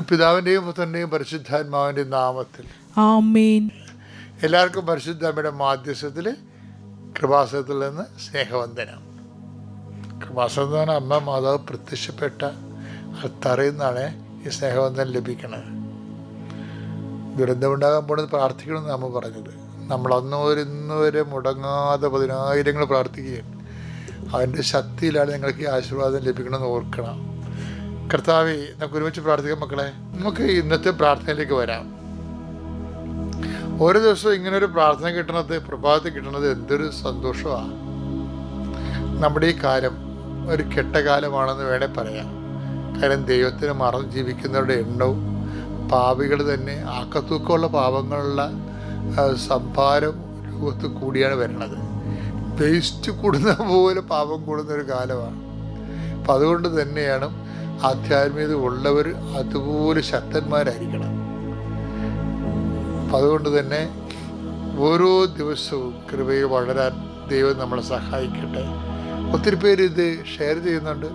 പിതാവിന്റെയും പുത്രന്റെയും പരിശുദ്ധാത്മാവിന്റെയും നാമത്തിൽ. എല്ലാവർക്കും പരിശുദ്ധാമ്മയുടെ മാധ്യസ്ഥത്തിൽ കൃപാസനത്തിൽ നിന്ന് സ്നേഹവന്ദനം. കൃപാസനം എന്ന് പറഞ്ഞാൽ അമ്മ മാതാവ് പ്രത്യക്ഷപ്പെട്ട അത്തറിയുന്നതാണ് ഈ സ്നേഹവന്ദനം ലഭിക്കുന്നത്. ദുരന്തമുണ്ടാകാൻ പോണത് പ്രാർത്ഥിക്കണമെന്ന് അമ്മ പറഞ്ഞത്. നമ്മൾ അന്ന് ഇന്നുവരെ വരെ മുടങ്ങാതെ പതിനായിരങ്ങൾ പ്രാർത്ഥിക്കുകയാണ് അതിന്റെ ശക്തിയിലാണ് നിങ്ങൾക്ക് ഈ ആശീർവാദം ലഭിക്കണമെന്ന് ഓർക്കണം. കർത്താവെ നമുക്ക് ഒരുമിച്ച് പ്രാർത്ഥിക്കാം മക്കളെ. നമുക്ക് ഇന്നത്തെ പ്രാർത്ഥനയിലേക്ക് വരാം. ഓരോ ദിവസവും ഇങ്ങനെ ഒരു പ്രാർത്ഥന കിട്ടണത് പ്രഭാതത്തിൽ കിട്ടണത് എന്തൊരു സന്തോഷമാണ് നമ്മുടെ ഈ കാലം ഒരു കെട്ടകാലമാണെന്ന് വേണേൽ പറയാം. കാരണം ദൈവത്തിന് മറന്ന് ജീവിക്കുന്നവരുടെ എണ്ണവും പാപികൾ തന്നെ ആക്കത്തൂക്കമുള്ള പാപങ്ങളുള്ള സംഭാരം രൂപത്തിൽ കൂടിയാണ് വരുന്നത് വേസ്റ്റ് കൂടുന്ന പോലെ പാപം കൂടുന്ന ഒരു കാലമാണ്. അപ്പം അതുകൊണ്ട് തന്നെയാണ് ആധ്യാത്മികത ഉള്ളവർ അതുപോലെ ശക്തന്മാരായിരിക്കണം. അപ്പം അതുകൊണ്ട് തന്നെ ഓരോ ദിവസവും കൃപയിൽ വളരാൻ ദൈവം നമ്മളെ സഹായിക്കട്ടെ. ഒത്തിരി പേര് ഇത് ഷെയർ ചെയ്യുന്നുണ്ട്.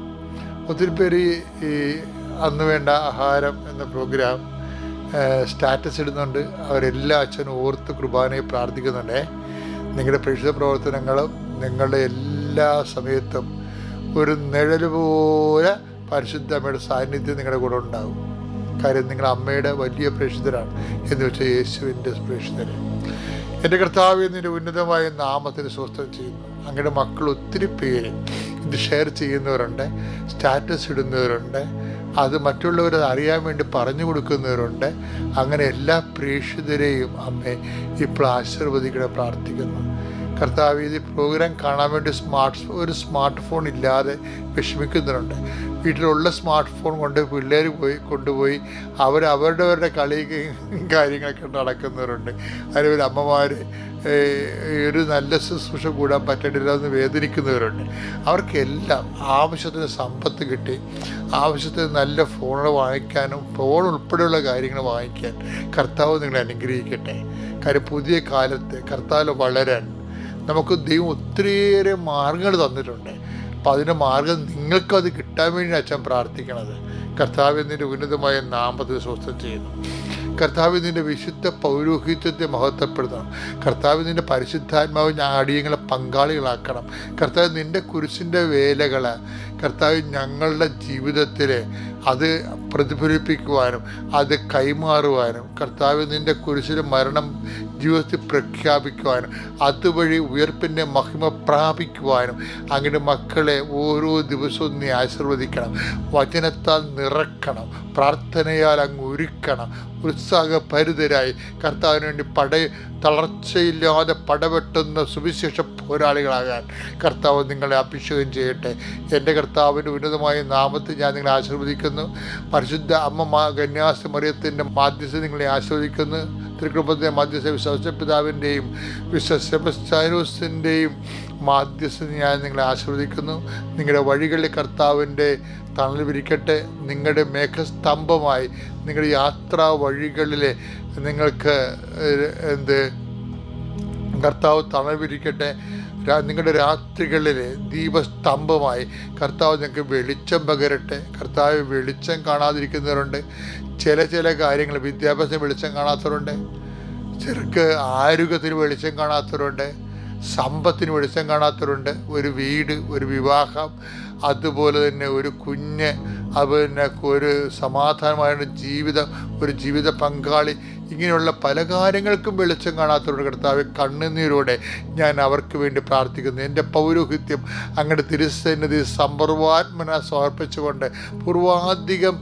ഒത്തിരി പേര് ഈ- അന്ന് വേണ്ട ആഹാരം എന്ന പ്രോഗ്രാം സ്റ്റാറ്റസ് ഇടുന്നുണ്ട്. അവരെല്ലാ അച്ഛനും ഓർത്ത് കുർബാനയെ പ്രാർത്ഥിക്കുന്നുണ്ടേ. നിങ്ങളുടെ പ്രേക്ഷിത പ്രവർത്തനങ്ങളും നിങ്ങളുടെ എല്ലാ സമയത്തും ഒരു നിഴൽ പോലെ പരിശുദ്ധ അമ്മയുടെ സാന്നിധ്യം നിങ്ങളുടെ കൂടെ ഉണ്ടാകും കാര്യം നിങ്ങൾ അമ്മയുടെ വലിയ പ്രേക്ഷിതരാണ് എന്ന് വെച്ചാൽ യേശുവിന്റെ പ്രേക്ഷിതരെ. എന്റെ കർത്താവ് നിന്റെ ഉന്നതമായ നാമത്തിന് സ്വസ്ഥം ചെയ്യുന്നു. അങ്ങയുടെ മക്കൾ ഒത്തിരി പേര് ഇത് ഷെയർ ചെയ്യുന്നവരുണ്ട് സ്റ്റാറ്റസ് ഇടുന്നവരുണ്ട് അത് മറ്റുള്ളവർ അറിയാൻ വേണ്ടി പറഞ്ഞു കൊടുക്കുന്നവരുണ്ട്. അങ്ങനെ എല്ലാ പ്രേക്ഷിതരെയും അമ്മ ഇപ്പോൾ ആശീർവദിക്കണ പ്രാർത്ഥിക്കുന്നു. കർത്താവ് ഈ പ്രോഗ്രാം കാണാൻ വേണ്ടി സ്മാർട്ട് ഒരു സ്മാർട്ട് ഫോൺ ഇല്ലാതെ വിഷമിക്കുന്നവരുണ്ട്. വീട്ടിലുള്ള സ്മാർട്ട് ഫോൺ കൊണ്ട് പിള്ളേർ പോയി കൊണ്ടുപോയി. അവർ അവരുടെ കളി കാര്യങ്ങളൊക്കെ നടക്കുന്നവരുണ്ട്. അതിലൊരു അമ്മമാർ ഒരു നല്ല ശുശ്രൂഷ കൂടാൻ പറ്റണില്ല എന്ന് വേദനിക്കുന്നവരുണ്ട്. അവർക്കെല്ലാം ആവശ്യത്തിന് സമ്പത്ത് കിട്ടി. ആവശ്യത്തിന് നല്ല ഫോണുകൾ വാങ്ങിക്കാനും ഫോൺ ഉൾപ്പെടെയുള്ള കാര്യങ്ങൾ വാങ്ങിക്കാൻ കർത്താവ് നിങ്ങളെ അനുഗ്രഹിക്കട്ടെ. കാര്യം പുതിയ കാലത്ത് കർത്താവ് വളരാൻ നമുക്ക് ദൈവം ഒത്തിരിയേറെ മാർഗങ്ങൾ തന്നിട്ടുണ്ട്. അപ്പം അതിന്റെ മാർഗം നിങ്ങൾക്കത് കിട്ടാൻ വേണ്ടി അച്ഛൻ പ്രാർത്ഥിക്കണത്. കർത്താവ് നിന്റെ ഉന്നതമായ നാമത്തിൽ സ്വസ്ഥം ചെയ്യുന്നു. കർത്താവ് നിന്റെ വിശുദ്ധ പൗരോഹിത്യത്തെ മഹത്വപ്പെടുത്തണം. കർത്താവ് നിന്റെ പരിശുദ്ധാത്മാവ് ഞാൻ അടിയങ്ങളെ പങ്കാളികളാക്കണം. കർത്താവ് നിന്റെ കുരിശിന്റെ വേലകൾ കർത്താവ് ഞങ്ങളുടെ ജീവിതത്തിൽ അത് പ്രതിഫലിപ്പിക്കുവാനും അത് കൈമാറുവാനും കർത്താവ് നിന്റെ കുരിശിൽ മരണം ജീവിതത്തിൽ പ്രഖ്യാപിക്കുവാനും അതുവഴി ഉയർപ്പിന്റെ മഹിമ പ്രാപിക്കുവാനും അങ്ങനെ മക്കളെ ഓരോ ദിവസവും നീ ആശീർവദിക്കണം. വചനത്താൽ നിറക്കണം. പ്രാർത്ഥനയാൽ അങ്ങ് ഒരുക്കണം. ഉത്സാഹഭരിതരായി കർത്താവിന് വേണ്ടി പട തളർച്ചയില്ലാതെ പടവെട്ടുന്ന സുവിശേഷ പോരാളികളാകാൻ കർത്താവ് നിങ്ങളെ അഭിഷേകം ചെയ്യട്ടെ. എന്റെ കർത്താവിന്റെ ഉന്നതമായ നാമത്തിൽ ഞാൻ നിങ്ങളെ ആശീർവദിക്കുന്നു. പരിശുദ്ധ അമ്മ മാ കന്യാസ മറിയത്തിന്റെ മാധ്യസ്ഥ നിങ്ങളെ ആശീർവദിക്കുന്നു. തിരുക്കുടുംബത്തെ മാധ്യസ്ഥ വിശ്വസ പിതാവിന്റെയും വിശ്വ സെബസ്റ്റാനോസിന്റെയും മാധ്യസ്ഥ ഞാൻ നിങ്ങളെ ആശീർവദിക്കുന്നു. നിങ്ങളുടെ വഴികളിൽ കർത്താവിന്റെ തണൽ വിരിക്കട്ടെ. നിങ്ങളുടെ മേഘസ്തംഭമായി നിങ്ങളുടെ യാത്രാ വഴികളിൽ നിങ്ങൾക്ക് എന്ത് കർത്താവ് തണൽ വിരിക്കട്ടെ. നിങ്ങളുടെ രാത്രികളിൽ ദീപസ്തംഭമായി കർത്താവ് നിങ്ങൾക്ക് വെളിച്ചം പകരട്ടെ. കർത്താവ് വെളിച്ചം കാണാതിരിക്കുന്നവരുണ്ട്. ചില ചില കാര്യങ്ങൾ വിദ്യാഭ്യാസം വെളിച്ചം കാണാത്തവരുണ്ട്. ചെറുക്ക് ആരോഗ്യത്തിന് വെളിച്ചം കാണാത്തവരുണ്ട്. സമ്പത്തിന് വെളിച്ചം കാണാത്തവരുണ്ട്. ഒരു വീട് ഒരു വിവാഹം അതുപോലെ തന്നെ ഒരു കുഞ്ഞ് അത് പിന്നെ ഒരു സമാധാനമായ ജീവിതം ഒരു ജീവിത പങ്കാളി ഇങ്ങനെയുള്ള പല കാര്യങ്ങൾക്കും വെളിച്ചം കാണാത്തവരുടെ കർത്താവ് കണ്ണുനീരോടെ ഞാൻ അവർക്ക് വേണ്ടി പ്രാർത്ഥിക്കുന്നു. എന്റെ പൗരോഹിത്യം അങ്ങയുടെ തിരുസന്നിധി സമ്പർവാത്മന സമർപ്പിച്ചുകൊണ്ട് പൂർവാധികം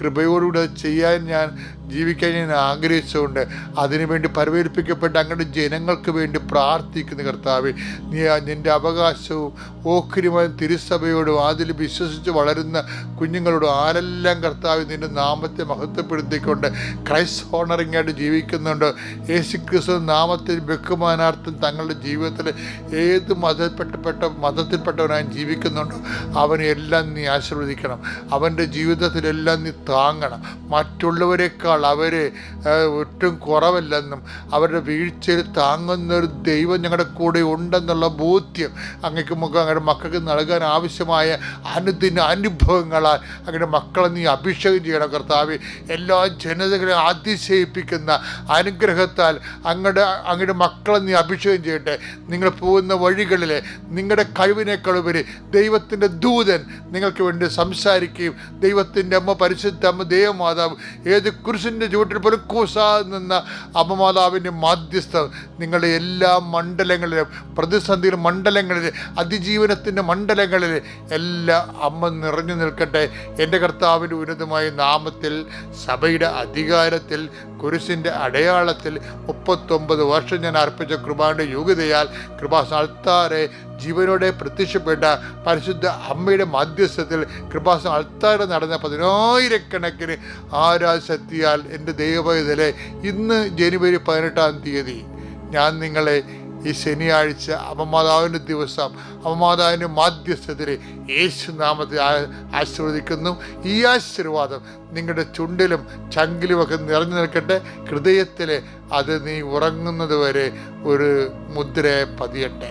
കൃപയോടുകൂടെ ചെയ്യാൻ ഞാൻ ജീവിക്കാൻ ഞാൻ ആഗ്രഹിച്ചുകൊണ്ട് അതിനുവേണ്ടി പരിവേൽപ്പിക്കപ്പെട്ട അങ്ങയുടെ ജനങ്ങൾക്ക് വേണ്ടി പ്രാർത്ഥിക്കുന്ന കർത്താവ് നീ നിന്റെ അവകാശവും ഓഹരിമായ തിരുസഭയോടും അതിൽ വിശ്വസിച്ച് വളരുന്ന കുഞ്ഞുങ്ങളോടും ആരെല്ലാം കർത്താവ് നിന്റെ നാമത്തെ മഹത്വപ്പെടുത്തിക്കൊണ്ട് ക്രൈസ്റ്റ് ഹോണറിംഗ് ആയിട്ട് ജീവിക്കുന്നുണ്ട്? യേശു ക്രിസ്തു നാമത്തിൽ ബഹുമാനാർത്ഥം തങ്ങളുടെ ജീവിതത്തിൽ ഏത് മതപ്പെട്ടപ്പെട്ട മതത്തിൽപ്പെട്ടവനായി ജീവിക്കുന്നുണ്ടോ? അവനെല്ലാം നീ ആശീർവദിക്കണം. അവന്റെ ജീവിതത്തിലെല്ലാം നീ താങ്ങണം. മറ്റുള്ളവരെക്കാൾ അവർ ഒട്ടും കുറവല്ലെന്നും അവരുടെ വീഴ്ചയിൽ താങ്ങുന്നൊരു ദൈവം ഞങ്ങളുടെ കൂടെ ഉണ്ടെന്നുള്ള ബോധ്യം അങ്ങക്ക് മുഖം അങ്ങയുടെ മക്കൾക്ക് നൽകാൻ ആവശ്യമായ അനുദിന അനുഭവങ്ങളാൽ അങ്ങയുടെ മക്കളെ നീ അഭിഷേകം ചെയ്യണം കർത്താവ്. എല്ലാ ജനതകളെ അതിശയിപ്പിക്കുന്ന അനുഗ്രഹത്താൽ അങ്ങയുടെ അങ്ങയുടെ മക്കളെ നീ അഭിഷേകം ചെയ്യട്ടെ. നിങ്ങൾ പോകുന്ന വഴികളിൽ നിങ്ങളുടെ കഴിവിനേക്കാളുപരി ദൈവത്തിന്റെ ദൂതൻ നിങ്ങൾക്ക് വേണ്ടി സംസാരിക്കുകയും ദൈവത്തിന്റെ അമ്മ പരിശുദ്ധ അമ്മ ദേവമാതാവ് ഏത് കുരിശിന്റെ ചുവട്ടിൽ പോലും കൂസാ നിന്ന അമ്മമാതാവിന്റെ മാധ്യസ്ഥർ നിങ്ങളുടെ എല്ലാ മണ്ഡലങ്ങളിലും പ്രതിസന്ധിയുടെ മണ്ഡലങ്ങളിൽ അതിജീവനത്തിന്റെ മണ്ഡലങ്ങളിൽ എല്ലാ അമ്മ നിറഞ്ഞു നിൽക്കട്ടെ. എന്റെ കർത്താവിന്റെ ഉന്നതമായ നാമത്തിൽ സഭയുടെ അധികാരത്തിൽ കുരിശിന്റെ അടയാളത്തിൽ മുപ്പത്തൊമ്പത് വർഷം ഞാൻ അർപ്പിച്ച കൃപാന്റെ യോഗ്യതയാൽ കൃപാസാൽത്താരെ ജീവനോടെ പ്രത്യക്ഷപ്പെട്ട പരിശുദ്ധ അമ്മയുടെ മധ്യസ്ഥത്തിൽ കൃപാസം അൾത്താര നടന്ന പതിനായിരക്കണക്കിന് ആരാശക്തിയാൽ എന്റെ ദൈവപൈതലെ ഇന്ന് ജനുവരി പതിനെട്ടാം തീയതി ഞാൻ നിങ്ങളെ ഈ ശനിയാഴ്ച അമ്മമാതാവിന്റെ ദിവസം അമ്മമാതാവിന്റെ മാധ്യസ്ഥത്തിൽ യേശു നാമത്തെ ആശീർവദിക്കുന്നു. ഈ ആശീർവാദം നിങ്ങളുടെ ചുണ്ടിലും ചങ്കിലുമൊക്കെ നിറഞ്ഞു നിൽക്കട്ടെ. ഹൃദയത്തിൽ അത് നീ ഉറങ്ങുന്നത് വരെ ഒരു മുദ്രയെ പതിയട്ടെ.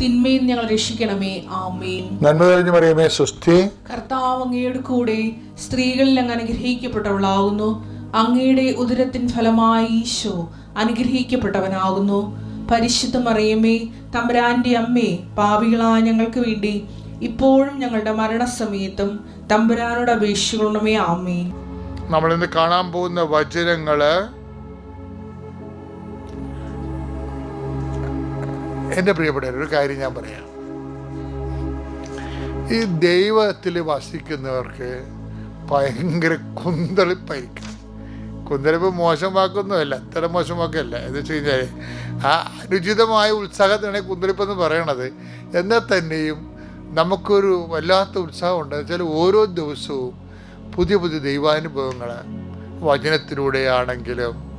തിന്മയിൽ ഞങ്ങൾ രക്ഷിക്കണമേ. ആമേൻ. നന്മ തെളിഞ്ഞു പറയുമേ സുസ്ഥി കർത്താവ് അങ്ങയുടെ കൂടെ സ്ത്രീകളിൽ അങ്ങ് അനുഗ്രഹിക്കപ്പെട്ടവളാകുന്നു. അങ്ങയുടെ ഉദരത്തിൻ ഫലമായി ഈശോ അനുഗ്രഹിക്കപ്പെട്ടവനാകുന്നു. പരിശുദ്ധ മറിയമേ തമ്പുരാന്റെ അമ്മേ പാപികളായ ഞങ്ങൾക്ക് വേണ്ടി ഇപ്പോഴും ഞങ്ങളുടെ മരണസമയത്തും തമ്പുരാനോട് അപേക്ഷിക്കണമേ. ആമേ നമ്മളിന്ന് കാണാൻ പോകുന്ന വചനങ്ങൾ എന്റെ പ്രിയപ്പെട്ടവർ ഒരു കാര്യം ഞാൻ പറയാം. ഈ ദൈവത്തിൽ വസിക്കുന്നവർക്ക് ഭയങ്കര കുന്തളിപ്പായിരിക്കും. കുന്തളിപ്പ് മോശം വാക്കൊന്നുമല്ല അത്ര മോശം എന്ന് വെച്ച് കഴിഞ്ഞാൽ ആ അനുചിതമായ ഉത്സാഹത്തിനാണ് കുന്തളിപ്പെന്ന് പറയണത്. എന്നാൽ തന്നെയും നമുക്കൊരു വല്ലാത്ത ഉത്സാഹമുണ്ട് വെച്ചാൽ ഓരോ ദിവസവും പുതിയ പുതിയ ദൈവാനുഭവങ്ങൾ വചനത്തിലൂടെയാണെങ്കിലും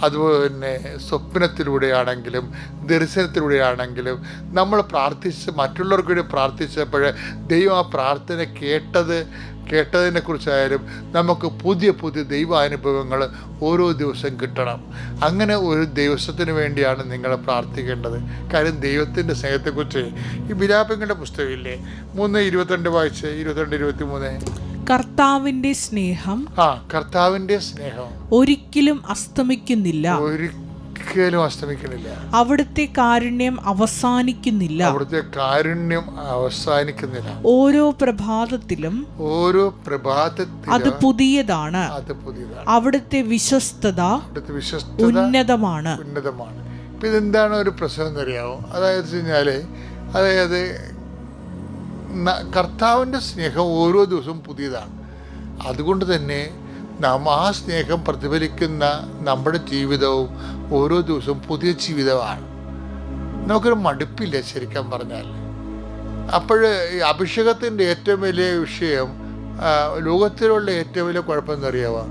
അതുപോലെ തന്നെ സ്വപ്നത്തിലൂടെയാണെങ്കിലും ദർശനത്തിലൂടെയാണെങ്കിലും നമ്മൾ പ്രാർത്ഥിച്ച് മറ്റുള്ളവർക്ക് വേണ്ടി പ്രാർത്ഥിച്ചപ്പോൾ ദൈവം ആ പ്രാർത്ഥന കേട്ടത് കേട്ടതിനെക്കുറിച്ചായാലും നമുക്ക് പുതിയ പുതിയ ദൈവാനുഭവങ്ങൾ ഓരോ ദിവസം കിട്ടണം. അങ്ങനെ ഒരു ദിവസത്തിന് വേണ്ടിയാണ് നിങ്ങൾ പ്രാർത്ഥിക്കേണ്ടത്. കാര്യം ദൈവത്തിന്റെ സ്നേഹത്തെക്കുറിച്ച് ഈ വിലാപങ്ങളുടെ പുസ്തകമില്ലേ? മൂന്ന് ഇരുപത്തിരണ്ട് വായിച്ച് ഇരുപത്തിരണ്ട് ഇരുപത്തി മൂന്ന് കർത്താവിന്റെ സ്നേഹം ആ കർത്താവിന്റെ സ്നേഹം. ഒരിക്കലും അസ്തമിക്കുന്നില്ല. ഒരിക്കലും അസ്തമിക്കുന്നില്ല. അവിടുത്തെ കാരുണ്യം അവസാനിക്കുന്നില്ല. അവിടുത്തെ കാരുണ്യം അവസാനിക്കുന്നില്ല. ഓരോ പ്രഭാതത്തിലും ഓരോ പ്രഭാതത്തിലും അത് പുതിയതാണ്. അത് പുതിയതാണ്. അവിടുത്തെ വിശ്വസ്തത അവിടുത്തെ വിശ്വസ്തത ഉന്നതമാണ്. ഉന്നതമാണ്. ഇപ്പം ഇതെന്താണ് ഒരു പ്രശ്നം എന്നറിയാമോ അതായത് വെച്ച് കഴിഞ്ഞാൽ അതായത് കർത്താവിന്റെ സ്നേഹം ഓരോ ദിവസവും പുതിയതാണ്. അതുകൊണ്ട് തന്നെ നാം ആ സ്നേഹം പ്രതിഫലിക്കുന്ന നമ്മുടെ ജീവിതവും ഓരോ ദിവസവും പുതിയ ജീവിതമാണ്. നമുക്കൊരു മടുപ്പില്ല ശരിക്കും പറഞ്ഞാൽ? അപ്പോൾ അഭിഷേകത്തിന്റെ ഏറ്റവും വലിയ വിഷയം ലോകത്തിലുള്ള ഏറ്റവും വലിയ കുഴപ്പമെന്നറിയാമോ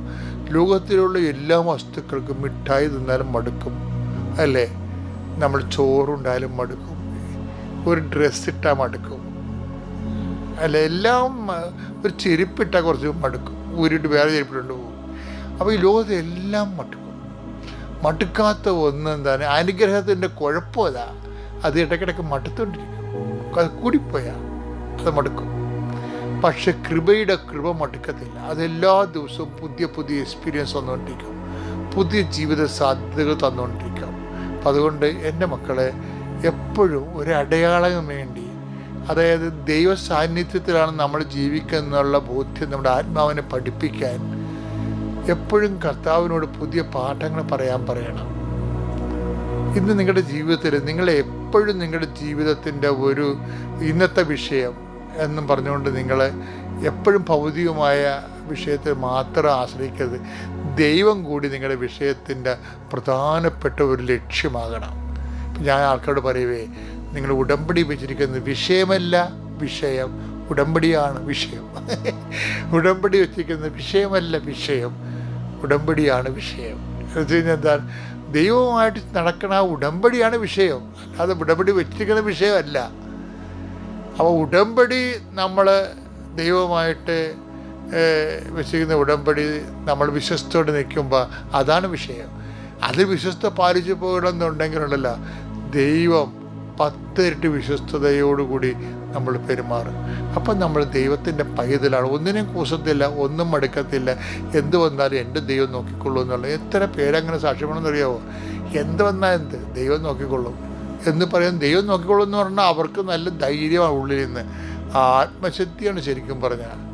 ലോകത്തിലുള്ള എല്ലാ വസ്തുക്കൾക്കും മിഠായി തിന്നാലും മടുക്കും അല്ലേ? നമ്മൾ ചോറുണ്ടായാലും മടുക്കും ഒരു ഡ്രസ്സ് ഇട്ടാൽ മടുക്കും. അല്ല എല്ലാം ഒരു ചെരുപ്പിട്ടാൽ കുറച്ച് മടുക്കും. ഊരിട്ട് വേറെ ചെരുപ്പിട്ടുണ്ട് പോകും. അപ്പോൾ ഈ ലോകത്തെ എല്ലാം മടുക്കും. മടുക്കാത്ത ഒന്ന് എന്താണ്? അനുഗ്രഹത്തിന്റെ കുഴപ്പമില്ല. അത് ഇടയ്ക്കിടയ്ക്ക് മടുത്തോണ്ടിരിക്കും. അത് കൂടിപ്പോയാ അത് മടുക്കും. പക്ഷെ കൃപയുടെ കൃപ മടുക്കത്തില്ല. അതെല്ലാ ദിവസവും പുതിയ പുതിയ എക്സ്പീരിയൻസ് വന്നുകൊണ്ടിരിക്കും പുതിയ ജീവിത സാധ്യതകൾ തന്നുകൊണ്ടിരിക്കും അപ്പം അതുകൊണ്ട് എന്റെ മക്കളെ എപ്പോഴും ഒരു അടയാളം വേണ്ടി അതായത് ദൈവ സാന്നിധ്യത്തിലാണ് നമ്മൾ ജീവിക്കുന്നുള്ള ബോധ്യം നമ്മുടെ ആത്മാവിനെ പഠിപ്പിക്കാൻ എപ്പോഴും കർത്താവിനോട് പുതിയ പാഠങ്ങൾ പറയാൻ പറയണം. ഇന്ന് നിങ്ങളുടെ ജീവിതത്തിൽ നിങ്ങളെ എപ്പോഴും നിങ്ങളുടെ ജീവിതത്തിന്റെ ഒരു ഇന്നത്തെ വിഷയം എന്നും പറഞ്ഞുകൊണ്ട് നിങ്ങൾ എപ്പോഴും ഭൗതികമായ വിഷയത്തെ മാത്രം ആശ്രയിക്കരുത്. ദൈവം കൂടി നിങ്ങളുടെ വിഷയത്തിന്റെ പ്രധാനപ്പെട്ട ഒരു ലക്ഷ്യമാകണം. ഞാൻ ആൾക്കാരോട് പറയുവേ നിങ്ങൾ ഉടമ്പടി വെച്ചിരിക്കുന്നത് വിഷയമല്ല വിഷയം. ഉടമ്പടിയാണ് വിഷയം. ഉടമ്പടി വെച്ചിരിക്കുന്നത് വിഷയമല്ല വിഷയം. ഉടമ്പടിയാണ് വിഷയം. എന്ന് കഴിഞ്ഞാൽ എന്താ ദൈവവുമായിട്ട് നടക്കണ ഉടമ്പടിയാണ് വിഷയം. അല്ലാതെ ഉടമ്പടി വെച്ചിരിക്കുന്ന വിഷയമല്ല. അപ്പോൾ ഉടമ്പടി നമ്മൾ ദൈവമായിട്ട് വെച്ചിരിക്കുന്ന ഉടമ്പടി നമ്മൾ വിശ്വസ്തോടെ നിൽക്കുമ്പോൾ അതാണ് വിഷയം. അത് വിശ്വസ്ത പാലിച്ചു പോകണമെന്നുണ്ടെങ്കിലുണ്ടല്ലോ. ദൈവം പത്തിരട്ടി വിശ്വസ്തയോടുകൂടി നമ്മൾ പെരുമാറും. അപ്പം നമ്മൾ ദൈവത്തിന്റെ പൈതലാണ്. ഒന്നിനും കൂസത്തില്ല ഒന്നും മടുക്കത്തില്ല. എന്ത് വന്നാലും എന്റെ ദൈവം നോക്കിക്കൊള്ളൂ എന്നുള്ളത് എത്ര പേരങ്ങനെ സാക്ഷ്യമാണെന്നറിയാവോ? എന്ത് വന്നാൽ എന്ത്? ദൈവം നോക്കിക്കൊള്ളും. എന്ന് പറയാൻ ദൈവം നോക്കിക്കൊള്ളും എന്ന് പറഞ്ഞാൽ അവർക്ക് നല്ല ധൈര്യമാണ് ഉള്ളിൽ നിന്ന്. ആത്മശക്തിയാണ് ശരിക്കും പറഞ്ഞാൽ.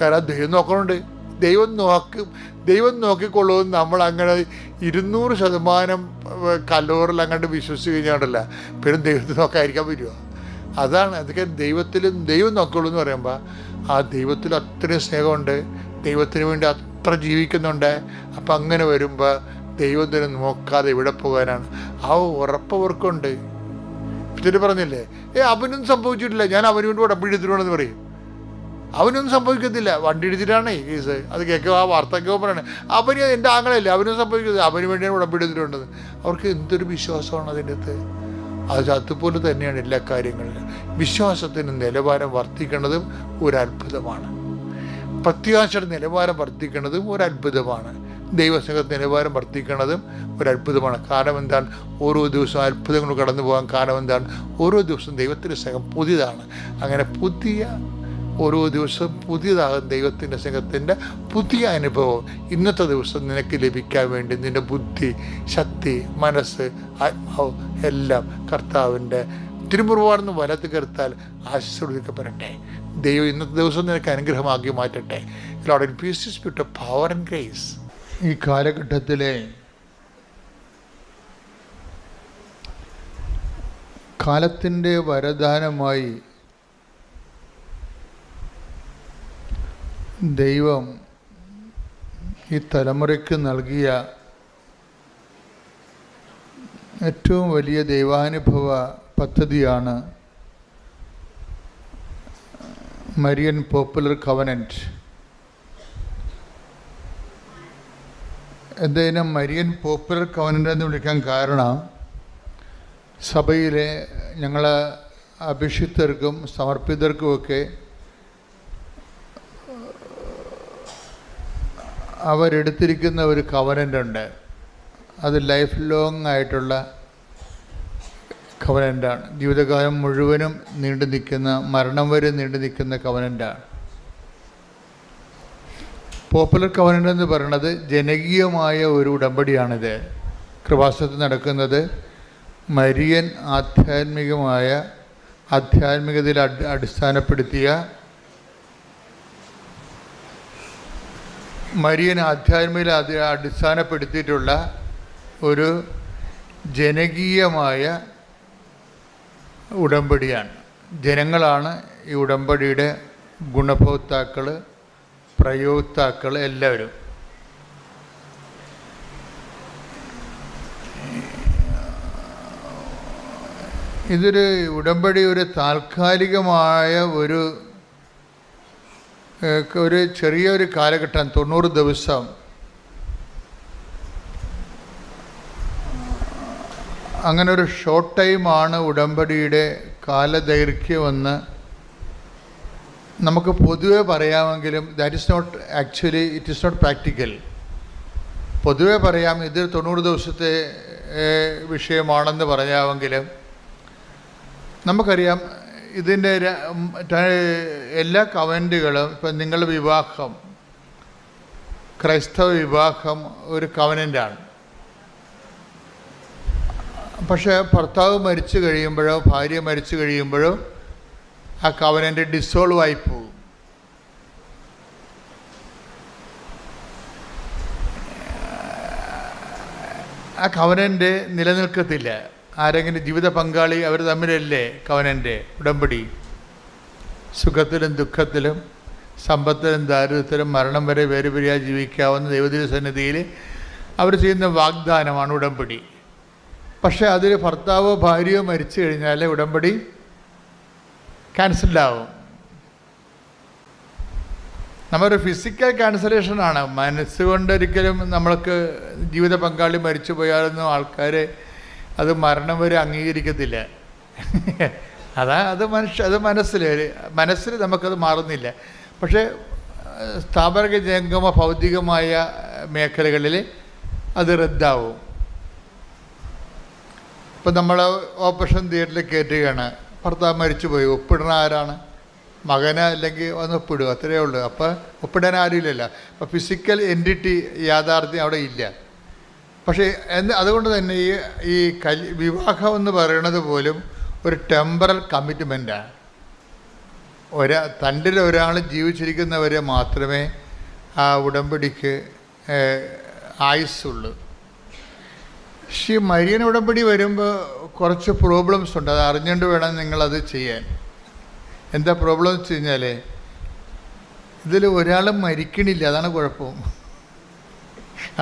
കാരണം ദൈവം നോക്കണുണ്ട്. ദൈവം നോക്ക് ദൈവം നോക്കിക്കൊള്ളുമെന്ന് നമ്മൾ അങ്ങനെ ഇരുന്നൂറ് ശതമാനം കലോറിൽ അങ്ങോട്ട് വിശ്വസിച്ച് കഴിഞ്ഞാണ്ടല്ല പിന്നെ ദൈവത്തെ നോക്കാതിരിക്കാൻ പറ്റുമോ അതാണ് അതൊക്കെ ദൈവത്തിലും ദൈവം നോക്കുള്ളൂ എന്ന് പറയുമ്പോൾ ആ ദൈവത്തിൽ അത്രയും സ്നേഹമുണ്ട് ദൈവത്തിന് വേണ്ടി അത്ര ജീവിക്കുന്നുണ്ട്. അപ്പം അങ്ങനെ വരുമ്പോൾ ദൈവത്തിനെ നോക്കാതെ ഇവിടെ പോകാനാണ്? ആ ഉറപ്പ് അവർക്കുണ്ട്. പറഞ്ഞില്ലേ ഏ അവനൊന്നും സംഭവിച്ചിട്ടില്ല ഞാൻ അവനോട് ഉടമ്പടി പറയും. അവനൊന്നും സംഭവിക്കത്തില്ല. വണ്ടി ഇടിച്ചിട്ടാണ് ഈ കേസ് അത് കേൾക്കുക ആ വാർത്ത കേൾക്കുമ്പോൾ പറയണേ അവന് എന്റെ ആങ്ങളല്ലേ അവനും സംഭവിക്കുന്നത് അവന് വേണ്ടിയാണ് ഉടമ്പടി എടുത്തിട്ടുണ്ടെന്ന് അവർക്ക് എന്തൊരു വിശ്വാസമാണ് അതിന്റെ അകത്ത്? അത് അതുപോലെ തന്നെയാണ് എല്ലാ കാര്യങ്ങളിലും. വിശ്വാസത്തിന് നിലവാരം വർദ്ധിക്കുന്നതും ഒരത്ഭുതമാണ്. പ്രത്യാശയുടെ നിലവാരം വർദ്ധിക്കുന്നതും ഒരത്ഭുതമാണ്. ദൈവസ്നേഹത്തിന്റെ നിലവാരം വർദ്ധിക്കുന്നതും ഒരത്ഭുതമാണ്. കാരണം എന്താണ്? ഓരോ ദിവസവും അത്ഭുതങ്ങൾ കടന്നു പോകാൻ കാരണം എന്താണ്? ഓരോ ദിവസവും ദൈവത്തിന്റെ സ്നേഹം പുതിയതാണ്. അങ്ങനെ പുതിയ ഓരോ ദിവസവും പുതിയതാകും ദൈവത്തിന്റെ സ്നേഹത്തിന്റെ പുതിയ അനുഭവം. ഇന്നത്തെ ദിവസം നിനക്ക് ലഭിക്കാൻ വേണ്ടി നിന്റെ ബുദ്ധി ശക്തി മനസ്സ് ആത്മാവ് എല്ലാം കർത്താവിന്റെ തിരുമുറുവാർന്ന് വലത്ത് കരുത്താൽ ആശീർവദിക്കപ്പെടട്ടെ. ദൈവം ഇന്നത്തെ ദിവസം നിനക്ക് അനുഗ്രഹമാക്കി മാറ്റട്ടെ. Lord in peace power and grace ഈ കാലഘട്ടത്തിലെ കാലത്തിന്റെ വരദാനമായി ദൈവം ഈ തലമുറയ്ക്ക് നൽകിയ ഏറ്റവും വലിയ ദൈവാനുഭവ പദ്ധതിയാണ് മരിയൻ പോപ്പുലർ കവനന്റ് എന്തേനും മരിയൻ പോപ്പുലർ കവനന്റ് എന്ന് വിളിക്കാൻ കാരണം സഭയിലെ ഞങ്ങൾ അഭിഷിക്തർക്കും സമർപ്പിതർക്കുമൊക്കെ അവരെടുത്തിരിക്കുന്ന ഒരു കവനന്റ് ഉണ്ട്. അത് ലൈഫ് ലോങ് ആയിട്ടുള്ള കവനന്റാണ് ജീവിതകാലം മുഴുവനും നീണ്ടു നിൽക്കുന്ന മരണം വരെ നീണ്ടു നിൽക്കുന്ന കവനന്റാണ് പോപ്പുലർ കവനന്റ് എന്ന് പറയുന്നത് ജനകീയമായ ഒരു ഉടമ്പടിയാണിത്. കൃപാസത്തിൽ നടക്കുന്നത് മരിയൻ ആധ്യാത്മികമായ ആധ്യാത്മികതയിൽ അടി അടിസ്ഥാനപ്പെടുത്തിയ മരിയൻ ആധ്യാത്മിക അടിസ്ഥാനപ്പെടുത്തിയിട്ടുള്ള ഒരു ജനകീയമായ ഉടമ്പടിയാണ്. ജനങ്ങളാണ് ഈ ഉടമ്പടിയുടെ ഗുണഭോക്താക്കൾ പ്രയോക്താക്കൾ എല്ലാവരും. ഇതൊരു ഉടമ്പടി ഒരു താൽക്കാലികമായ ഒരു ഒരു ചെറിയൊരു കാലഘട്ടം തൊണ്ണൂറ് ദിവസം. അങ്ങനെ ഒരു ഷോർട്ട് ടൈമാണ് ഉടമ്പടിയുടെ കാലദൈർഘ്യമെന്ന് നമുക്ക് പൊതുവെ പറയാമെങ്കിലും that is not actually it is not practical പൊതുവെ പറയാം ഇത് തൊണ്ണൂറ് ദിവസത്തെ വിഷയമാണെന്ന് പറയാമെങ്കിലും നമുക്കറിയാം ഇതിന്റെ എല്ലാ കവന്റുകളും ഇപ്പം നിങ്ങളുടെ വിവാഹം ക്രൈസ്തവ വിവാഹം ഒരു കവനന്റാണ് പക്ഷേ ഭർത്താവ് മരിച്ചു കഴിയുമ്പോഴോ ഭാര്യ മരിച്ചു കഴിയുമ്പോഴോ ആ കവനന്റ് ഡിസോൾവ് ആയി പോകും. ആ കവനന്റ് നിലനിൽക്കത്തില്ല. ആരെങ്കിലും ജീവിത പങ്കാളി അവർ തമ്മിലല്ലേ കവനന്റെ ഉടമ്പടി? സുഖത്തിലും ദുഃഖത്തിലും സമ്പത്തിലും ദാരിദ്ര്യത്തിലും മരണം വരെ വേറെ വരിയായി ജീവിക്കാവുന്ന ദൈവത്തിന്റെ സന്നിധിയിൽ അവർ ചെയ്യുന്ന വാഗ്ദാനമാണ് ഉടമ്പടി. പക്ഷേ അതിൽ ഭർത്താവോ ഭാര്യയോ മരിച്ചു കഴിഞ്ഞാൽ ഉടമ്പടി ക്യാൻസലാവും നമ്മളൊരു ഫിസിക്കൽ ക്യാൻസലേഷനാണ് മനസ്സുകൊണ്ട് ഒരിക്കലും നമ്മൾക്ക് ജീവിത പങ്കാളി മരിച്ചു പോയാലൊന്നും ആൾക്കാർ അത് മരണം വരെ അംഗീകരിക്കത്തില്ല. അതാ അത് മനുഷ്യ അത് മനസ്സിൽ മനസ്സിൽ നമുക്കത് മാറുന്നില്ല. പക്ഷേ സ്ഥാപക ജംഗമ ഭൗതികമായ മേഖലകളിൽ അത് റദ്ദാവും. ഇപ്പം നമ്മൾ ഓപ്പറേഷൻ തിയേറ്ററിൽ കയറ്റുകയാണ് ഭർത്താവ് മരിച്ചു പോയി ഒപ്പിടുന്ന ആരാണ്? മകന് അല്ലെങ്കിൽ വന്ന് ഒപ്പിടുക. അത്രയേ ഉള്ളൂ. അപ്പോൾ ഒപ്പിടാൻ ആരുമില്ലല്ലോ. അപ്പോൾ ഫിസിക്കൽ എന്റിറ്റി യാഥാർത്ഥ്യം അവിടെ ഇല്ല. പക്ഷേ അതുകൊണ്ട് തന്നെ ഈ ഈ കൽ വിവാഹം എന്ന് പറയുന്നത് പോലും ഒരു ടെമ്പറൽ കമ്മിറ്റ്മെന്റാണ് ഒരാ തണ്ടിൽ ഒരാൾ ജീവിച്ചിരിക്കുന്നവരെ മാത്രമേ ആ ഉടമ്പടിക്ക് ആയുസ്സുള്ളൂ. പക്ഷേ മരിയൻ ഉടമ്പടി വരുമ്പോൾ കുറച്ച് പ്രോബ്ലംസ് ഉണ്ട്. അത് അറിഞ്ഞുകൊണ്ട് വേണം നിങ്ങളത് ചെയ്യാൻ. എന്താ പ്രോബ്ലം എന്ന് വെച്ച് കഴിഞ്ഞാൽ ഇതിൽ ഒരാൾ മരിക്കണില്ല. അതാണ് കുഴപ്പം.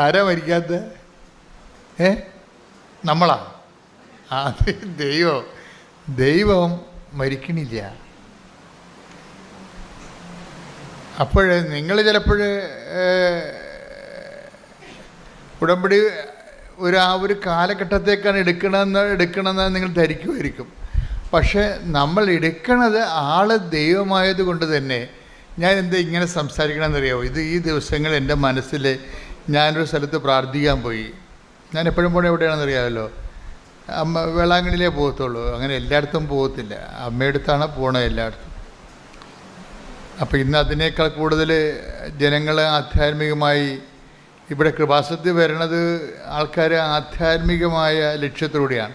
ആരാ മരിക്കാത്ത? ഏ? നമ്മളാ? അത് ദൈവം. ദൈവം മരിക്കണില്ല. അപ്പോൾ നിങ്ങൾ ചിലപ്പോൾ ഉടമ്പടി ഒരു ആ ഒരു കാലഘട്ടത്തേക്കാണ് എടുക്കണമെന്ന് എടുക്കണമെന്ന് നിങ്ങൾ ധരിക്കുമായിരിക്കും. പക്ഷേ നമ്മൾ എടുക്കണത് ആൾ ദൈവമായത് കൊണ്ട് തന്നെ. ഞാൻ എന്താ ഇങ്ങനെ സംസാരിക്കണമെന്നറിയാമോ ഇത് ഈ ദിവസങ്ങൾ എന്റെ മനസ്സിൽ ഞാനൊരു സ്ഥലത്ത് പ്രാർത്ഥിക്കാൻ പോയി. ഞാൻ എപ്പോഴും പോണേ എവിടെയാണെന്ന് അറിയാമല്ലോ. അമ്മ വേളാങ്കണ്ണിലേ പോകത്തുള്ളൂ. അങ്ങനെ എല്ലായിടത്തും പോകത്തില്ല. അമ്മയടുത്താണ് പോണത് എല്ലായിടത്തും. അപ്പോൾ ഇന്ന് അതിനേക്കാൾ കൂടുതൽ ജനങ്ങൾ ആധ്യാത്മികമായി ഇവിടെ കൃപാസത്തിൽ വരണത് ആൾക്കാർ ആധ്യാത്മികമായ ലക്ഷ്യത്തിലൂടെയാണ്.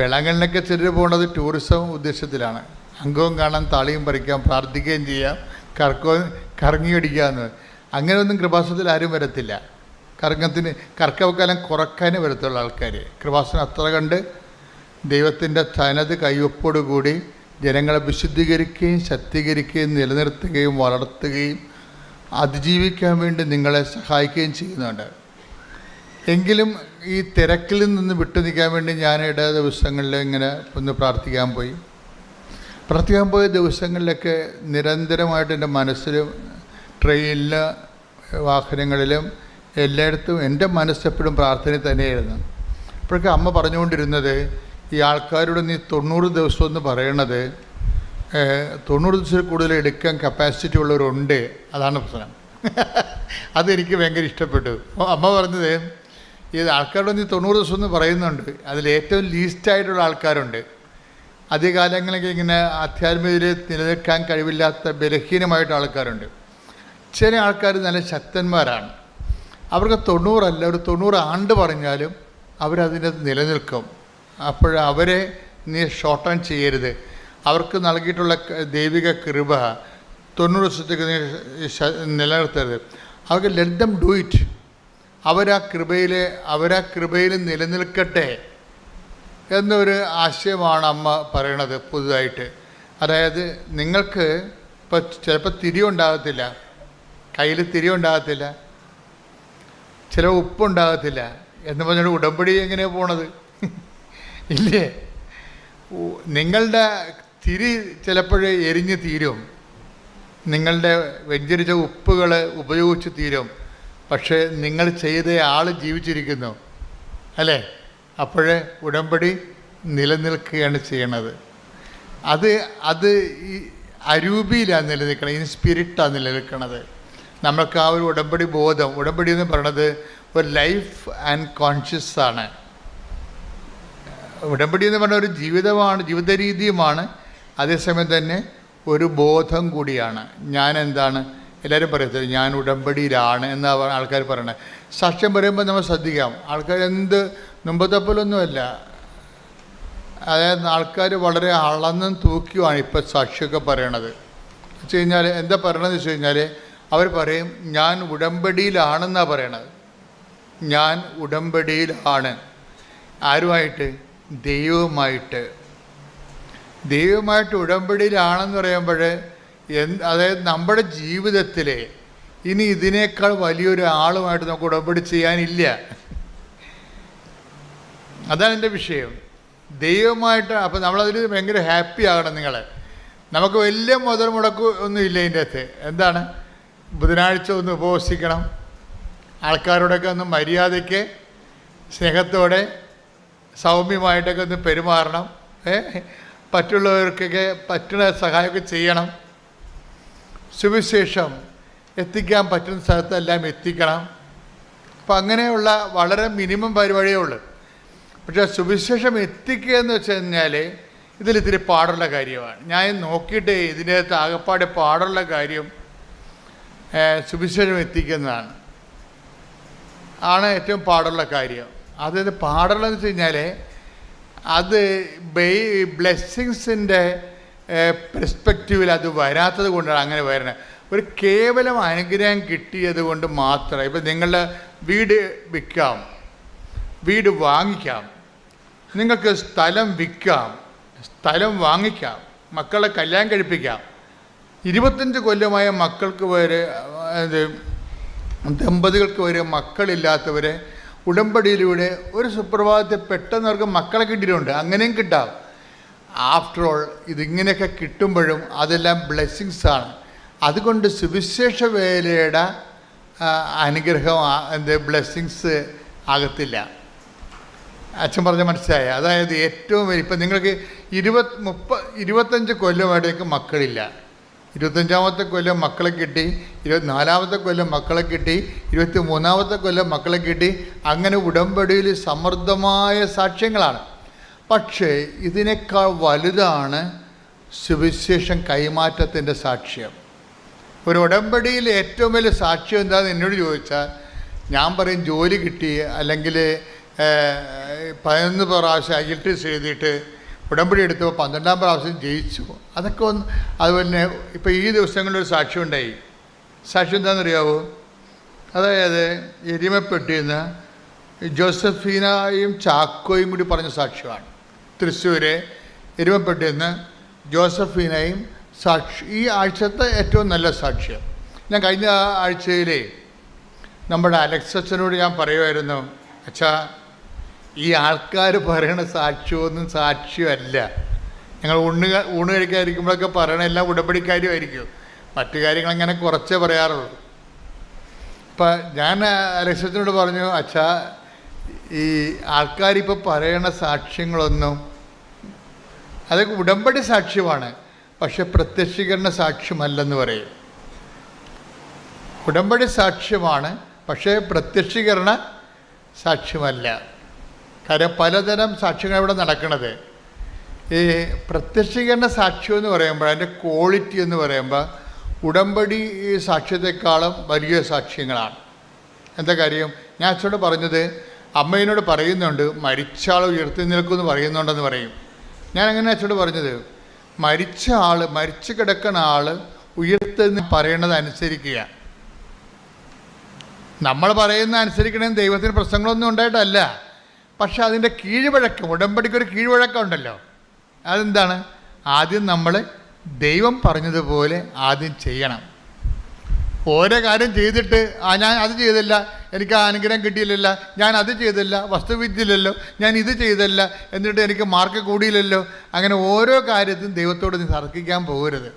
വേളാങ്കണ്ണിലൊക്കെ ചിലർ പോണത് ടൂറിസം ഉദ്ദേശത്തിലാണ്. അംഗവും കാണാൻ താളിയും പറിക്കാം പ്രാർത്ഥിക്കുകയും ചെയ്യാം കറക്കോ കറങ്ങി അടിക്കാമെന്ന് അങ്ങനെയൊന്നും കൃപാസത്തിൽ ആരും വരത്തില്ല. കറങ്ങത്തിന് കർക്കവക്കാലം കുറക്കാനേ വരത്തുള്ള ആൾക്കാർ കൃപാസനം അത്ര കണ്ട് ദൈവത്തിന്റെ തനത് കയ്യൊപ്പോടുകൂടി ജനങ്ങളെ വിശുദ്ധീകരിക്കുകയും ശക്തീകരിക്കുകയും നിലനിർത്തുകയും വളർത്തുകയും അതിജീവിക്കാൻ വേണ്ടി നിങ്ങളെ സഹായിക്കുകയും ചെയ്യുന്നുണ്ട്. എങ്കിലും ഈ തിരക്കിൽ നിന്ന് വിട്ടു നിൽക്കാൻ വേണ്ടി ഞാൻ ഇട ദിവസങ്ങളിൽ ഇങ്ങനെ ഒന്ന് പ്രാർത്ഥിക്കാൻ പോയി. പ്രാർത്ഥിക്കാൻ പോയ ദിവസങ്ങളിലൊക്കെ നിരന്തരമായിട്ട് എന്റെ മനസ്സിലും ട്രെയിനിൽ വാഹനങ്ങളിലും എല്ലായിടത്തും എന്റെ മനസ്സെപ്പോഴും പ്രാർത്ഥനയിൽ തന്നെയായിരുന്നു. അപ്പോഴൊക്കെ അമ്മ പറഞ്ഞുകൊണ്ടിരുന്നത് ഈ ആൾക്കാരോട് നീ തൊണ്ണൂറ് ദിവസം എന്ന് പറയണത് തൊണ്ണൂറ് ദിവസത്തിൽ കൂടുതൽ എടുക്കാൻ കപ്പാസിറ്റി ഉള്ളവരുണ്ട്. അതാണ് പ്രശ്നം. അതെനിക്ക് ഭയങ്കര ഇഷ്ടപ്പെട്ടു. അമ്മ പറഞ്ഞത് ഈ ആൾക്കാരോട് നീ തൊണ്ണൂറ് ദിവസം എന്ന് പറയുന്നുണ്ട്. അതിൽ ഏറ്റവും ലീസ്റ്റ് ആയിട്ടുള്ള ആൾക്കാരുണ്ട്. അധികാലങ്ങളൊക്കെ ഇങ്ങനെ ആധ്യാത്മികതയിൽ നിലനിൽക്കാൻ കഴിവില്ലാത്ത ബലഹീനമായിട്ട് ആൾക്കാരുണ്ട്. ചില ആൾക്കാർ നല്ല ശക്തന്മാരാണ്. അവർക്ക് തൊണ്ണൂറല്ല ഒരു തൊണ്ണൂറ് ആണ്ട് പറഞ്ഞാലും അവരതിനകത്ത് നിലനിൽക്കും. അപ്പോൾ അവരെ നീ ഷോർട്ട് ആൻഡ് ചെയ്യരുത്. അവർക്ക് നൽകിയിട്ടുള്ള ദൈവിക കൃപ തൊണ്ണൂറ് ദിവസത്തേക്ക് നീ നിലനിർത്തരുത്. അവർക്ക് ലെറ്റ് ദം ഡു ഇറ്റ് അവരാ കൃപയിൽ അവരാ കൃപയിൽ നിലനിൽക്കട്ടെ എന്നൊരു ആശയമാണ് അമ്മ പറയണത് പുതുതായിട്ട്. അതായത് നിങ്ങൾക്ക് ഇപ്പോൾ ചിലപ്പോൾ തിരിയുണ്ടാകത്തില്ല. കയ്യിൽ തിരിയുണ്ടാകത്തില്ല. ചില ഉപ്പുണ്ടാകത്തില്ല എന്ന് പറഞ്ഞിട്ട് ഉടമ്പടി എങ്ങനെയാണ് പോണത്? ഇല്ലേ? നിങ്ങളുടെ തിരി ചിലപ്പോൾ എരിഞ്ഞ് തീരും. നിങ്ങളുടെ വെഞ്ചരിച്ച ഉപ്പുകൾ ഉപയോഗിച്ച് തീരും. പക്ഷേ നിങ്ങൾ ചെയ്ത ആൾ ജീവിച്ചിരിക്കുന്നു. അല്ലേ? അപ്പോഴേ ഉടമ്പടി നിലനിൽക്കുകയാണ് ചെയ്യണത്. അത് അത് ഈ അരൂപിയിലാണ് നിലനിൽക്കണത് ഇൻ സ്പിരിറ്റാണ് നിലനിൽക്കുന്നത് നമ്മൾക്ക് ആ ഒരു ഉടമ്പടി ബോധം ഉടമ്പടി എന്ന് പറയണത് ഒരു ലൈഫ് ആൻഡ് കോൺഷ്യസ് ആണ്. ഉടമ്പടി എന്ന് പറഞ്ഞ ഒരു ജീവിതമാണ് ജീവിത രീതിയുമാണ്. അതേസമയം തന്നെ ഒരു ബോധം കൂടിയാണ്. ഞാൻ എന്താണ്? എല്ലാവരും പറയത്തില്ല ഞാൻ ഉടമ്പടിയിലാണ് എന്നാ ആൾക്കാർ പറയണത് സാക്ഷ്യം പറയുമ്പോൾ നമ്മൾ ശ്രദ്ധിക്കാം. ആൾക്കാർ എന്ത് മുമ്പത്തെ പോലൊന്നുമല്ല. അതായത് ആൾക്കാർ വളരെ അളന്നും തൂക്കിയുമാണ് ഇപ്പോൾ സാക്ഷിയൊക്കെ പറയണത്. വെച്ച് കഴിഞ്ഞാൽ എന്താ പറയണതെന്ന് വെച്ച് കഴിഞ്ഞാൽ അവർ പറയും ഞാൻ ഉടമ്പടിയിലാണെന്നാണ് പറയണത്. ഞാൻ ഉടമ്പടിയിലാണ്. ആരുമായിട്ട്? ദൈവവുമായിട്ട്. ദൈവമായിട്ട് ഉടമ്പടിയിലാണെന്ന് പറയുമ്പോൾ എന്ത് അതായത് നമ്മുടെ ജീവിതത്തിലെ ഇനി ഇതിനേക്കാൾ വലിയൊരു ആളുമായിട്ട് നമുക്ക് ഉടമ്പടി ചെയ്യാനില്ല. അതാണ് എന്റെ വിഷയം. ദൈവമായിട്ട് അപ്പോൾ നമ്മളതിൽ ഭയങ്കര ഹാപ്പി ആകണം നിങ്ങൾ നമുക്ക് വലിയ മുതൽ മുടക്കൊന്നും ഇല്ല ഇതിന്റെ അകത്ത്. എന്താണ്? ബുധനാഴ്ച ഒന്ന് ഉപവസിക്കണം. ആൾക്കാരോടൊക്കെ ഒന്ന് മര്യാദയ്ക്ക് സ്നേഹത്തോടെ സൗമ്യമായിട്ടൊക്കെ ഒന്ന് പെരുമാറണം. പറ്റുള്ളവർക്കൊക്കെ പറ്റുന്ന സഹായമൊക്കെ ചെയ്യണം. സുവിശേഷം എത്തിക്കാൻ പറ്റുന്ന സ്ഥലത്തെല്ലാം എത്തിക്കണം. അപ്പം അങ്ങനെയുള്ള വളരെ മിനിമം പരിപാടിയേ ഉള്ളൂ. പക്ഷേ സുവിശേഷം എത്തിക്കുക എന്ന് വെച്ച് കഴിഞ്ഞാൽ ഇതിലിത്തിരി പാടുള്ള കാര്യമാണ്. ഞാൻ നോക്കിയിട്ട് ഇതിന്റെ അകത്ത് ആകെപ്പാടെ പാടുള്ള കാര്യം സുവിശേഷം എത്തിക്കുന്നതാണ്. ആണ് ഏറ്റവും പാടുള്ള കാര്യം. അത് പാടുള്ളതെന്ന് വെച്ച് കഴിഞ്ഞാൽ അത് ബ്ലെസ്സിങ്സിന്റെ പെർസ്പെക്റ്റീവിൽ അത് വരാത്തത് കൊണ്ടാണ് അങ്ങനെ വരുന്നത് ഒരു കേവലം അനുഗ്രഹം കിട്ടിയത് കൊണ്ട് മാത്രം. ഇപ്പം നിങ്ങളുടെ വീട് വിൽക്കാം. വീട് വാങ്ങിക്കാം. നിങ്ങൾക്ക് സ്ഥലം വിൽക്കാം. സ്ഥലം വാങ്ങിക്കാം. മക്കളെ കല്യാണം കഴിപ്പിക്കാം. ഇരുപത്തഞ്ച് കൊല്ലമായ മക്കൾക്ക് വരെ ദമ്പതികൾക്ക് വരെ മക്കളില്ലാത്തവരെ ഉടമ്പടിയിലൂടെ ഒരു സുപ്രഭാതത്തിൽ പെട്ടെന്ന് അവർക്ക് മക്കളെ കിട്ടിയിട്ടുണ്ട്. അങ്ങനെയും കിട്ടാം. ആഫ്റ്റർ ഓൾ ഇതിങ്ങനെയൊക്കെ കിട്ടുമ്പോഴും അതെല്ലാം ബ്ലെസ്സിങ്സ് ആണ്. അതുകൊണ്ട് സുവിശേഷ വേലയുടെ അനുഗ്രഹം എന്ത് ബ്ലെസ്സിങ്സ് ആകത്തില്ല. അച്ഛൻ പറഞ്ഞ മനസ്സിലായ? അതായത് ഏറ്റവും ഇപ്പം നിങ്ങൾക്ക് ഇരുപത് മുപ്പ ഇരുപത്തഞ്ച് കൊല്ലമായിട്ടേക്ക് മക്കളില്ല. ഇരുപത്തഞ്ചാമത്തെ കൊല്ലം മക്കളെ കിട്ടി ഇരുപത്തിനാലാമത്തെ കൊല്ലം മക്കളെ കിട്ടി ഇരുപത്തി മൂന്നാമത്തെ കൊല്ലം മക്കളെ കിട്ടി. അങ്ങനെ ഉടമ്പടിയിൽ സമൃദ്ധമായ സാക്ഷ്യങ്ങളാണ്. പക്ഷേ ഇതിനേക്കാൾ വലുതാണ് സുവിശേഷം കൈമാറ്റത്തിന്റെ സാക്ഷ്യം. ഒരു ഉടമ്പടിയിൽ ഏറ്റവും വലിയ സാക്ഷ്യം എന്താണെന്ന് എന്നോട് ചോദിച്ചാൽ ഞാൻ പറയും ജോലി കിട്ടി അല്ലെങ്കിൽ പതിനൊന്ന് പ്രാവശ്യം എസ് എഴുതിയിട്ട് ഉടമ്പടി എടുത്തപ്പോൾ പന്ത്രണ്ടാം പ്രാവശ്യം ജയിച്ചു. അതൊക്കെ ഒന്ന് അതുപോലെ ഇപ്പോൾ ഈ ദിവസങ്ങളിലൊരു സാക്ഷ്യം ഉണ്ടായി സാക്ഷ്യം എന്താണെന്നറിയാവോ? അതായത് എരിമപ്പെട്ടിൽ നിന്ന് ജോസഫീനയും ചാക്കോയും കൂടി പറഞ്ഞ സാക്ഷ്യമാണ്. തൃശ്ശൂര് എരുമപ്പെട്ടിൽ നിന്ന് ജോസഫീനയും സാക്ഷി ഈ ആഴ്ചത്തെ ഏറ്റവും നല്ല സാക്ഷ്യം. ഞാൻ കഴിഞ്ഞ ആഴ്ചയിലെ നമ്മുടെ അലക്സച്ചനോട് ഞാൻ പറയുമായിരുന്നു അച്ഛാ ഈ ആൾക്കാർ പറയണ സാക്ഷ്യമൊന്നും സാക്ഷ്യമല്ല. ഞങ്ങൾ ഊണ് ഊണ് കഴിക്കാതിരിക്കുമ്പോഴൊക്കെ പറയണ എല്ലാം ഉടമ്പടിക്കാരുമായിരിക്കും. മറ്റു കാര്യങ്ങൾ അങ്ങനെ കുറച്ചേ പറയാറുള്ളൂ. ഇപ്പം ഞാൻ അലക്സച്ചനോട് പറഞ്ഞു അച്ഛാ ഈ ആൾക്കാരിപ്പോൾ പറയണ സാക്ഷ്യങ്ങളൊന്നും അതൊക്കെ ഉടമ്പടി സാക്ഷ്യമാണ്. പക്ഷെ പ്രത്യക്ഷീകരണ സാക്ഷ്യമല്ലെന്ന് പറയും. ഉടമ്പടി സാക്ഷ്യമാണ് പക്ഷേ പ്രത്യക്ഷീകരണ സാക്ഷ്യമല്ല. കാര്യം പലതരം സാക്ഷ്യങ്ങൾ ഇവിടെ നടക്കുന്നത്. ഈ പ്രത്യക്ഷീകരണ സാക്ഷ്യം എന്ന് പറയുമ്പോൾ അതിന്റെ ക്വാളിറ്റി എന്ന് പറയുമ്പോൾ ഉടമ്പടി സാക്ഷ്യത്തെക്കാളും വലിയ സാക്ഷ്യങ്ങളാണ്. എന്താ കാര്യം? ഞാൻ അച്ഛനോട് പറഞ്ഞത് അമ്മയോട് പറയുന്നുണ്ട് മരിച്ചാൾ ഉയർത്തി നിൽക്കുമെന്ന് പറയുന്നുണ്ടെന്ന് പറയും. ഞാൻ അങ്ങനെ അച്ഛനോട് പറഞ്ഞത് മരിച്ച ആൾ മരിച്ചു കിടക്കുന്ന ആൾ ഉയർത്തെന്ന് പറയണത് അനുസരിക്കുക. നമ്മൾ പറയുന്ന അനുസരിക്കണമെന്ന് ദൈവത്തിന് പ്രശ്നങ്ങളൊന്നും ഉണ്ടായിട്ടല്ല. പക്ഷെ അതിന്റെ കീഴ്വഴക്കം ഉടമ്പടിക്ക് ഒരു കീഴ്വഴക്കം ഉണ്ടല്ലോ. അതെന്താണ്? ആദ്യം നമ്മൾ ദൈവം പറഞ്ഞതുപോലെ ആദ്യം ചെയ്യണം. ഓരോ കാര്യം ചെയ്തിട്ട് ആ ഞാൻ അത് ചെയ്തില്ല എനിക്ക് ആ അനുഗ്രഹം കിട്ടിയില്ലല്ല ഞാൻ അത് ചെയ്തില്ല വസ്തുവിദ്യയില്ലല്ലോ ഞാൻ ഇത് ചെയ്തില്ല എന്നിട്ട് എനിക്ക് മാർക്ക് കൂടിയില്ലല്ലോ. അങ്ങനെ ഓരോ കാര്യത്തിനും ദൈവത്തോട് നീ തർക്കിക്കാൻ പോകരുത്.